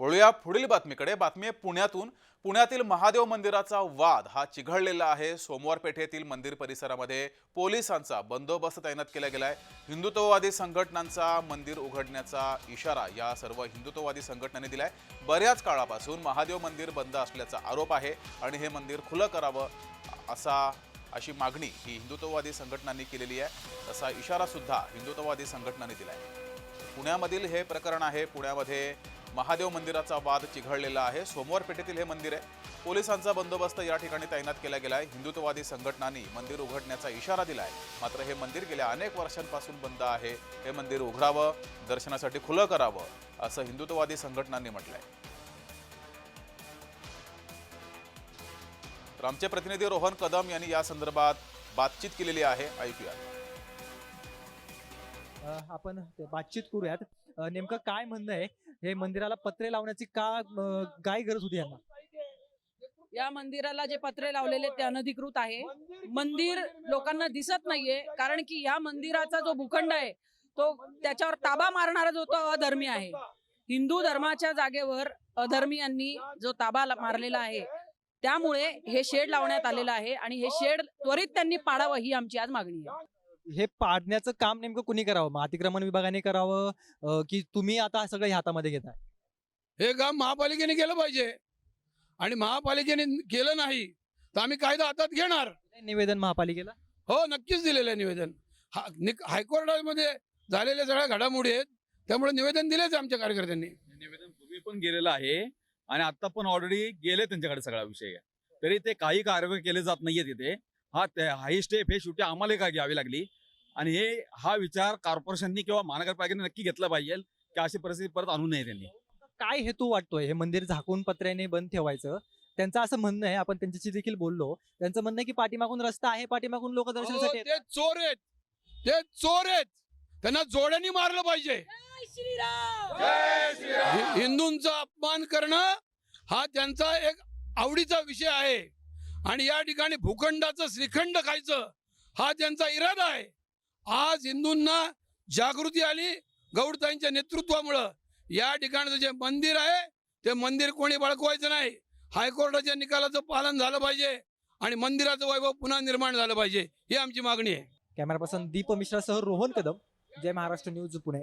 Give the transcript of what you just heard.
वळूया पुढील बातमीकडे. बातमी आहे पुण्यातून. पुण्यातील महादेव मंदिराचा वाद हा चिघळलेला आहे. सोमवार पेठेतील मंदिर परिसरामध्ये पोलिसांचा बंदोबस्त तैनात केला गेलाय. हिंदुत्ववादी संघटनांचा मंदिर उघडण्याचा इशारा या सर्व हिंदुत्ववादी संघटनांनी दिलाय. बऱ्याच काळापासून महादेव मंदिर बंद असल्याचा आरोप आहे आणि हे मंदिर खुलं करावं असा अशी मागणी ही हिंदुत्ववादी संघटनांनी केलेली आहे. तसा इशारा सुद्धा हिंदुत्ववादी संघटनांनी दिलाय. पुण्यामधील हे प्रकरण आहे. पुण्यामध्ये महादेव मंदिराचा वाद चिघळलेला आहे. सोमवार पेठेतील हे मंदिर आहे. पोलिसांचा बंदोबस्त या ठिकाणी तैनात केला गेला आहे हिंदुत्ववादी संघटनांनी मंदिर उघडण्याचा इशारा दिला आहे मात्र हे मंदिर गेल्या अनेक वर्षांपासून बंद आहे. हे मंदिर उघडावं दर्शनासाठी खुलं करावं असं हिंदुत्ववादी संघटनांनी म्हटलंय. तर आमचे प्रतिनिधी रोहन कदम यांनी या संदर्भात बातचीत केलेली आहे. ऐकूया. आपण बातचीत करूयात. नेमकं काय म्हणणं आहे? हे मंदिराला पत्रे लावण्याची का काय गरज होती यांना? या मंदिराला जे पत्रे लावलेले ते अनधिकृत आहे. मंदिर लोकांना दिसत नाहीये कारण की या मंदिराचा जो भूखंड आहे तो त्याच्यावर ताबा मारणारा जो तो अधर्मी आहे. हिंदू धर्माच्या जागेवर अधर्मीयांनी जो ताबा मारलेला आहे त्यामुळे हे शेड लावण्यात आलेलं आहे आणि हे शेड त्वरित त्यांनी पाडावं ही आमची आज मागणी आहे. हे पाडण्याचं काम नेमकं कुणी करावं? मग अतिक्रमण विभागाने करावं? अ, की तुम्ही आता सगळं हे हातामध्ये घेताय? हे काम महापालिकेने केलं पाहिजे. आणि महापालिकेने केलं नाही तर आम्ही कायदा हातात घेणार. निवेदन महापालिकेला? हो नक्कीच दिलेलं आहे निवेदन. हा हायकोर्टामध्ये झालेल्या सगळ्या घडामोडी आहेत त्यामुळे निवेदन दिलेच आमच्या कार्यकर्त्यांनी. निवेदन पूर्वी पण गेलेलं आहे आणि आता पण ऑलरेडी गेले त्यांच्याकडे सगळा विषय. तरी ते काही कारवाई केले जात नाहीये तिथे हा ते हाय स्टेप हे शेवटी आम्हाला का घ्यावी लागली. आणि हे हा विचार कॉर्पोरेशननी किंवा महानगरपालिकेने नक्की घेतला पाहिजे की अशी परिस्थिती परत आणू नये त्यांनी. काय हेतू वाटतोय? हे मंदिर झाकून पत्र्याने बंद ठेवायचं? त्यांचं असं म्हणणं आहे आपण त्यांच्याशी देखील बोललो. त्यांचं म्हणणं आहे की पाठीमागून रस्ता आहे पाठीमागून लोक हो, दर्शनासाठी ते. चोर आहेत. ते चोर आहेत. त्यांना जोड्यांनी मारलं पाहिजे. हि- हिंदूंचा अपमान करणं हा त्यांचा एक आवडीचा विषय आहे. आणि या ठिकाणी भूखंडाचं श्रीखंड खायचं हा त्यांचा इरादा आहे आज हिंदूंना जागृती आली गौडताईंच्या नेतृत्वामुळं. या ठिकाणचं जे मंदिर आहे ते मंदिर कोणी बळकवायचं नाही. हायकोर्टाच्या निकालाचं पालन झालं पाहिजे आणि मंदिराचं वैभव पुन्हा निर्माण झालं पाहिजे ही आमची मागणी आहे. कॅमेरा पर्सन दीप मिश्रासह रोहन कदम जय महाराष्ट्र न्यूज पुणे.